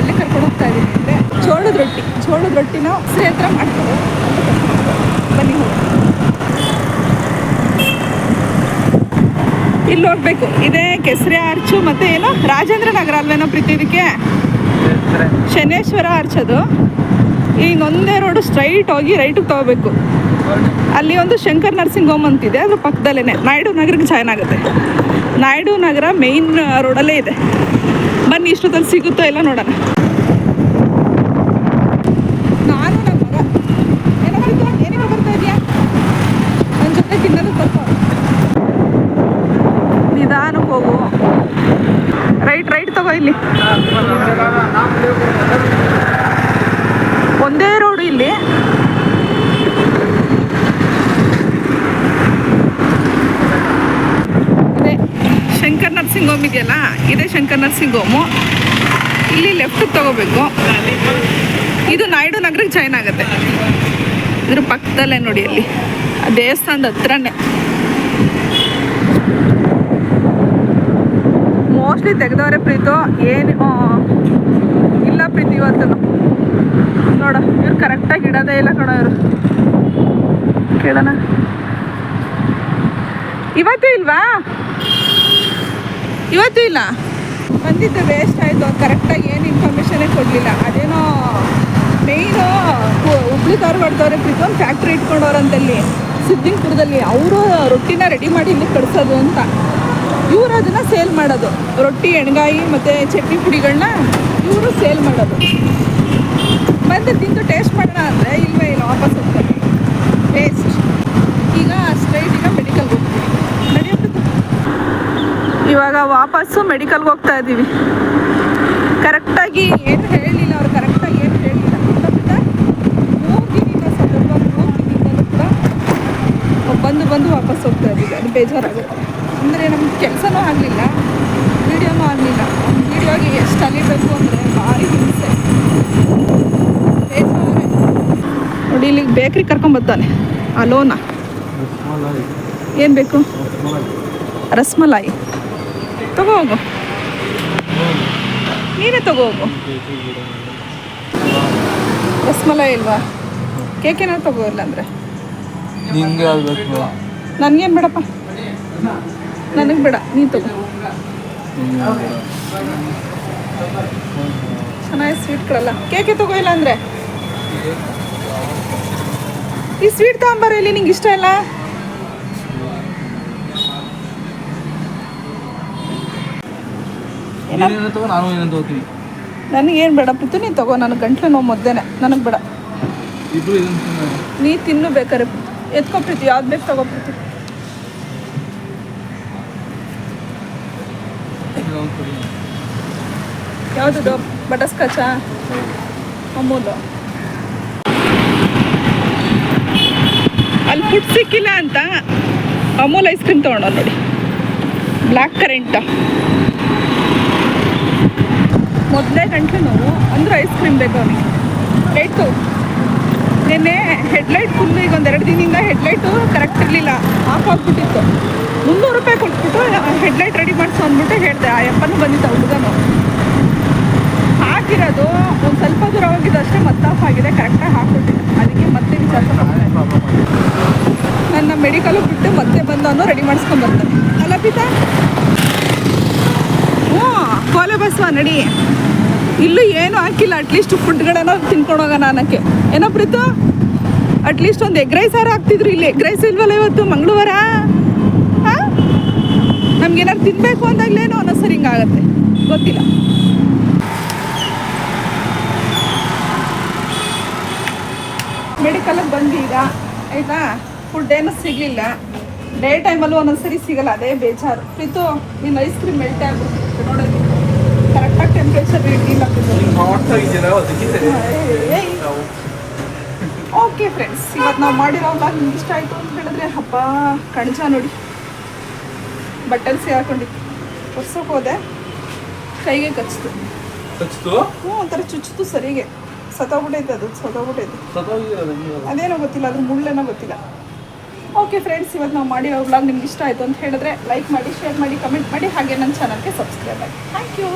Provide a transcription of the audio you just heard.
ಎಲ್ಲಿ ಕರ್ಕೊಂಡು ಹೋಗ್ತಾ ಇದ್ದೀನಿ ಅಂದರೆ ಜೋಳದ ರೊಟ್ಟಿ, ಜೋಳದ ರೊಟ್ಟಿನ ಸರಿ ಹತ್ರ ಮಾಡ್ತಾರೆ ಬನ್ನಿ ಇಲ್ಲಿ ಹೋಗ್ಬೇಕು ಇದೇ ಕೆಸರೆ ಆರ್ಚು ಮತ್ತೆ ಏನು ರಾಜೇಂದ್ರ ನಗರ ಅಲ್ವೇನೋ ಪ್ರೀತಿ ಇದಕ್ಕೆ? ಶನೇಶ್ವರ ಆರ್ಚ್ ಅದು. ಈಗ ಒಂದೇ ರೋಡು ಸ್ಟ್ರೈಟ್ ಹೋಗಿ ರೈಟಿಗೆ ತಗೋಬೇಕು. ಅಲ್ಲಿ ಒಂದು ಶಂಕರ್ ನರ್ಸಿಂಗ್ ಹೋಮ್ ಅಂತಿದೆ, ಅದ್ರ ಪಕ್ಕದಲ್ಲೇ ನಾಯ್ಡು ನಗರಕ್ಕೆ ಜಾಯ್ನ್ ಆಗುತ್ತೆ. ನಾಯ್ಡು ನಗರ ಮೇಯ್ನ್ ರೋಡಲ್ಲೇ ಇದೆ. ಬನ್ನಿ, ಇಷ್ಟೊತ್ತಲ್ಲಿ ಸಿಗುತ್ತೋ ಇಲ್ಲ ನೋಡೋಣ. ನಾನು ನನ್ನ ಮಗ. ಏನೋ ಬರ್ತಾ ಏನೇನೋ ಬರ್ತಾ ಇದೆಯಾ? ನನ್ನ ಜೊತೆ ತಿನ್ನೋದು ಬರ್ತಾ ನಿಧಾನಕ್ಕೆ ಹೋಗು. ರೈಟ್ ರೈಟ್ ತಗೋ ಇಲ್ಲಿ. ಒಂದೇ ರೋಡು ಇಲ್ಲಿ ಇದೇ ಶಂಕರ್ ನರ್ಸಿಂಗ್ ಹೋಮ್ ಇದೆಯಲ್ಲ? ಇದೇ ಶಂಕರ್ ನರ್ಸಿಂಗ್ ಹೋಮು ಇಲ್ಲಿ ಲೆಫ್ಟ್ ತಗೋಬೇಕು. ಇದು ನಾಯ್ಡು ನಗರಕ್ಕೆ ಜಾಯ್ನ್ ಆಗುತ್ತೆ. ಇದ್ರ ಪಕ್ಕದಲ್ಲೇ ನೋಡಿ ಅಲ್ಲಿ. ಆ ದೇವಸ್ಥಾನದ ಹತ್ರನೇ. ಮೋಸ್ಟ್ಲಿ ತೆಗೆದವ್ರೆ ಪ್ರೀತು. ಏನು ಇಲ್ಲ ಪ್ರೀತಿ ಇವತ್ತು ನೋಡ, ಇವ್ರು ಕರೆಕ್ಟಾಗಿ ಇಡೋದೇ ಇಲ್ಲ ಕಣ ಇವರು. ಕೇಳೋಣ. ಇವತ್ತೇ ಇಲ್ವಾ? ಇವತ್ತು ಇಲ್ಲ. ಬಂದಿದ್ದು ವೇಸ್ಟ್ ಆಯಿತು. ಕರೆಕ್ಟಾಗಿ ಏನು ಇನ್ಫಾರ್ಮೇಷನೇ ಕೊಡಲಿಲ್ಲ. ಅದೇನೋ ಮೇಯ್ನು ಹುಬ್ಳಿ ಧಾರವಾಡದವ್ರೆ ಪ್ರಿಕಾಮ್ ಫ್ಯಾಕ್ಟ್ರಿ ಇಟ್ಕೊಂಡವ್ರಂತಲ್ಲಿ ಸಿದ್ದಿಂಗ್ಪುರದಲ್ಲಿ ಅವರು ರೊಟ್ಟಿನ ರೆಡಿ ಮಾಡಿ ಇಲ್ಲಿ ಕಳಿಸೋದು ಅಂತ. ಇವರು ಅದನ್ನು ಸೇಲ್ ಮಾಡೋದು. ರೊಟ್ಟಿ, ಎಣ್ಗಾಯಿ ಮತ್ತು ಚಟ್ನಿ ಪುಡಿಗಳನ್ನ ಇವರು ಸೇಲ್ ಮಾಡೋದು. ಬಂದು ತಿಂದು ಟೇಸ್ಟ್ ಮಾಡೋಣ ಅಂದರೆ ಇಲ್ವೇ ಇಲ್ಲ, ವಾಪಸ್ ಹೋಗ್ತಾರೆ ಟೇಸ್ಟ್ ಈಗ ಸ್ಟ್ರೈಟ್ ಈಗ ಮೆಡಿಕಲ್ಗೆ ಹೋಗ್ತೀವಿ ನಡೆಯುತ್ತೆ ಇವಾಗ ವಾಪಸ್ಸು ಮೆಡಿಕಲ್ಗೆ ಹೋಗ್ತಾ ಇದ್ದೀವಿ. ಕರೆಕ್ಟಾಗಿ ಏನು ಹೇಳಲಿಲ್ಲ ಅವ್ರು, ಕರೆಕ್ಟಾಗಿ ಏನು ಹೇಳಲಿಲ್ಲ ಗೊತ್ತಾ ಹೋಗಿದ್ದಿಲ್ಲ ಸಂದರ್ಭ ಕೂಡ ಬಂದು ಬಂದು ವಾಪಸ್ ಹೋಗ್ತಾ ಇದ್ದೀವಿ. ಅದು ಬೇಜಾರಾಗುತ್ತೆ. ಅಂದರೆ ನಮ್ಗೆ ಕೆಲಸನೂ ಆಗಲಿಲ್ಲ, ವೀಡಿಯೋನೂ ಆಗಲಿಲ್ಲ. ವೀಡಿಯೋಗೆ ಎಷ್ಟು ಅಲಿಬೇಕು ಅಂದರೆ ಭಾರಿ ಹಿಂಸೆ. ಬೇಜಾರೇ. ನೋಡಿ ಇಲ್ಲಿಗೆ ಬೇಕ್ರಿ ಕರ್ಕೊಂಬರ್ತಾನೆ ಅಲೋನಾ. ಏನು ಬೇಕು? ರಸ್ಮಲಾಯಿ. ತಗೋ ಹೋಗು ನೀನೇ ತಗೋ ರಸ್ಮಲೈ ಇಲ್ವಾ? ಕೇಕ್ ಏನಾದ್ರು ತಗೋ ಇಲ್ಲ ಅಂದರೆ ನಿಂಗೆ ಆಗ್ಬೇಕು. ನನಗೇನು ಬೇಡಪ್ಪ. ನನಗೆ ಬೇಡ ನೀನು ತಗೋ. ಚೆನ್ನಾಗಿ ಸ್ವೀಟ್ಗಳಲ್ಲ ಕೇಕೆ ತಗೋ ಇಲ್ಲ ಅಂದರೆ ಈ ಸ್ವೀಟ್ ತಗೊಂಬಾರ ಇಲ್ಲಿ ನಿಂಗೆ ಇಷ್ಟ ಇಲ್ಲ? ನೀನೇನು ತಗೋ ನಾನು ತಗೋತೀನಿ? ನನಗೇನು ಬೇಡ ಪ್ರೀತು ನೀನು ತಗೋ ನನಗೆ ಗಂಟ್ಲು ನೋವು ಮೊದ್ದೇನೆ ನನಗೆ ಬೇಡ. ಇಬ್ರು ಇದನ್ನ ತಿನ್ನೋಣ. ನೀ ತಿನ್ನು ಬೇಕಾರೆ ಎತ್ಕೊ ಪ್ರೀತಿ ಯಾವ್ದು ಬೇಕು ತಗೋ ಪ್ರೀತಿ ಇದು ಕೊಡಿ. ಯಾವುದದು ಬಟರ್ಸ್ಕಾಚ ಅಮೂಲು. ಅಲ್ಲಿ ಫುಡ್ ಸಿಕ್ಕಿಲ್ಲ ಅಂತ ಅಮೂಲ್ ಐಸ್ ಕ್ರೀಮ್ ತೊಗೊಂಡು ನೋಡಿ. ಬ್ಲ್ಯಾಕ್ ಕರೆಂಟ್ ಮೊದಲೇ ಗಂಟೆ ನೋವು, ಅಂದ್ರೆ ಐಸ್ ಕ್ರೀಮ್ ಬೇಕು ಅವನಿಗೆ. ಲೈಟು ನಿನ್ನೆ ಹೆಡ್ಲೈಟ್ ಫುಲ್ ಈಗ ಒಂದೆರಡು ದಿನದಿಂದ ಹೆಡ್ಲೈಟು ಕರೆಕ್ಟ್ ಇರಲಿಲ್ಲ. ಆಫ್ ಆಗ್ಬಿಟ್ಟಿತ್ತು. ಮುನ್ನೂರು ರೂಪಾಯಿ ಕೊಟ್ಬಿಟ್ಟು ಹೆಡ್ಲೈಟ್ ರೆಡಿ ಮಾಡಿಸು ಅಂದ್ಬಿಟ್ಟು ಹೇಳಿದೆ ಆ ಯಪ್ಪನೂ ಬಂದಿದ್ದ ಹುಡುಗನು. ಹಾಕಿರೋದು ಒಂದು ಸ್ವಲ್ಪ ದೂರ ಹೋಗಿದ್ದು ಅಷ್ಟೇ, ಮತ್ತೆ ಆಫ್ ಆಗಿದೆ ಕರೆಕ್ಟಾಗಿ ಹಾಕ್ಬಿಟ್ಟಿದ್ದೆ ಅದಕ್ಕೆ ಮತ್ತೆ ವಿಚಾರ ನನ್ನ ಮೆಡಿಕಲು ಬಿಟ್ಟು ಮತ್ತೆ ಬಂದವನು ರೆಡಿ ಮಾಡಿಸ್ಕೊಂಡು ಬರ್ತಾನೆ. ಅಲ್ಲ ಪೀತಾ ಹ್ಞೂ ಕೋಲೆ ಬಸ್ವ, ನಡಿ. ಇಲ್ಲೂ ಏನು ಹಾಕಿಲ್ಲ. ಅಟ್ಲೀಸ್ಟ್ ಫುಡ್ಗಳನ್ನ ತಿನ್ಕೊಂಡು ಹೋಗೋಣ ಅನ್ನೋಕ್ಕೆ. ಏನೋ ಪ್ರೀತು? ಅಟ್ಲೀಸ್ಟ್ ಒಂದು ಎಗ್ ರೈಸ್ ಆರು ಹಾಕ್ತಿದ್ರು ಇಲ್ಲಿ. ಎಗ್ ರೈಸ್ ಇಲ್ವಲ್ಲ ಇವತ್ತು? ಮಂಗಳವಾರ? ಹಾಂ ನಮ್ಗೇನಾರು ತಿನ್ನಬೇಕು ಅಂದಾಗಲೇನೋ ಸರಿ ಹಿಂಗಾಗತ್ತೆ. ಗೊತ್ತಿಲ್ಲ. ಮೆಡಿಕಲಿಗೆ ಬಂದು ಈಗ. ಆಯಿತಾ? ಫುಡ್ ಏನು ಸಿಗಲಿಲ್ಲ. ಡೇ ಟೈಮಲ್ಲೂ ಒಂದೊಂದ್ಸರಿ ಸಿಗಲ್ಲ. ಅದೇ ಬೇಜಾರು. ಪ್ರೀತು ನಿನ್ನ ಐಸ್ ಕ್ರೀಮ್ ಮೆಲ್ಟೇ ಆಗ್ಬಿಡ್ತು ನೋಡೋದು ಟೆಂಪ್ರೇಚರ್ ಅದಕ್ಕಿಂತ ಓಕೆ ಫ್ರೆಂಡ್ಸ್ ಇವತ್ತು ನಾವು ಮಾಡಿರೋ ಬ್ಲಾಗ್ ನಿಮ್ಗೆ ಇಷ್ಟ ಆಯಿತು ಅಂತ ಹೇಳಿದ್ರೆ ಹಬ್ಬ ಕಣಜ ನೋಡಿ. ಬಟ್ಟಲ್ಸಿ ಹಾಕೊಂಡಿದ್ದು ಒರ್ಸೋಕೆ ಹೋದೆ. ಕೈಗೆ ಕಚ್ತು. ಹಚ್ತು ಹ್ಞೂ ಒಂಥರ ಚುಚ್ಚಿತು ಸರಿಗೆ. ಸತ್ತೋಗ್ಬಿಟ್ಟೈತೆ ಅದು ಸತ್ತೋಗ್ಬಿಟ್ಟೈತೆ. ಅದೇನೋ ಗೊತ್ತಿಲ್ಲ ಅದ್ರ ಮುಳ್ಳೇನೋ ಗೊತ್ತಿಲ್ಲ. ಓಕೆ ಫ್ರೆಂಡ್ಸ್ ಇವತ್ತು ನಾವು ಮಾಡಿರೋ ವ್ಲಾಗ್ ನಿಮ್ಗೆ ಇಷ್ಟ ಆಯಿತು ಅಂತ ಹೇಳಿದ್ರೆ ಲೈಕ್ ಮಾಡಿ ಶೇರ್ ಮಾಡಿ ಕಮೆಂಟ್ ಮಾಡಿ ಹಾಗೆ ನನ್ನ ಚಾನಲ್ಗೆ ಸಬ್ಸ್ಕ್ರೈಬ್ ಆಗಿ. Thank you